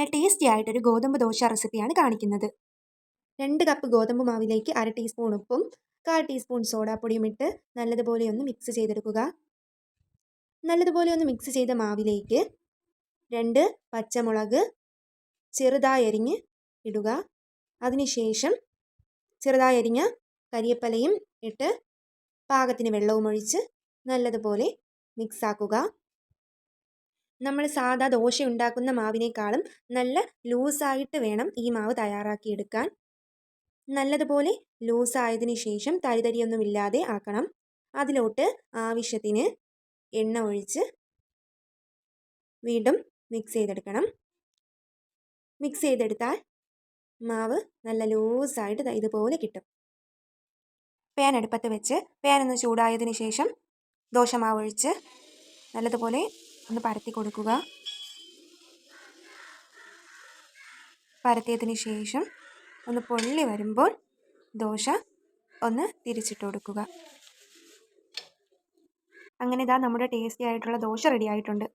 നല്ല ടേസ്റ്റി ആയിട്ടൊരു ഗോതമ്പ് ദോശ റെസിപ്പിയാണ് കാണിക്കുന്നത്. രണ്ട് കപ്പ് ഗോതമ്പ് മാവിലേക്ക് അര ടീസ്പൂൺ ഉപ്പും കാൽ ടീസ്പൂൺ സോഡാപ്പൊടിയും ഇട്ട് നല്ലതുപോലെ ഒന്ന് മിക്സ് ചെയ്തെടുക്കുക. നല്ലതുപോലെ ഒന്ന് മിക്സ് ചെയ്ത മാവിലേക്ക് രണ്ട് പച്ചമുളക് ചെറുതായി അരിഞ്ഞ് ഇടുക. അതിനുശേഷം ചെറുതായി അരിഞ്ഞ കരിയപ്പലയും ഇട്ട് പാകത്തിന് വെള്ളവും ഒഴിച്ച് നല്ലതുപോലെ മിക്സ് ആക്കുക. നമ്മൾ സാധാ ദോശ ഉണ്ടാക്കുന്ന മാവിനേക്കാളും നല്ല ലൂസായിട്ട് വേണം ഈ മാവ് തയ്യാറാക്കിയെടുക്കാൻ. നല്ലതുപോലെ ലൂസായതിനു ശേഷം തരിതരിയൊന്നുമില്ലാതെ ആക്കണം. അതിലോട്ട് ആവശ്യത്തിന് എണ്ണ ഒഴിച്ച് വീണ്ടും മിക്സ് ചെയ്തെടുക്കണം. മിക്സ് ചെയ്തെടുത്താൽ മാവ് നല്ല ലൂസായിട്ട് ഇതുപോലെ കിട്ടും. പാൻ അടുപ്പത്ത് വെച്ച് പാൻ ഒന്ന് ചൂടായതിനു ശേഷം ദോശ മാവ് ഒഴിച്ച് നല്ലതുപോലെ ഒന്ന് പരത്തി കൊടുക്കുക. പരത്തിയതിന് ശേഷം ഒന്ന് പൊള്ളി വരുമ്പോൾ ദോശ ഒന്ന് തിരിച്ചിട്ട് കൊടുക്കുക. അങ്ങനെ ഇതാ നമ്മുടെ ടേസ്റ്റി ആയിട്ടുള്ള ദോശ റെഡി ആയിട്ടുണ്ട്.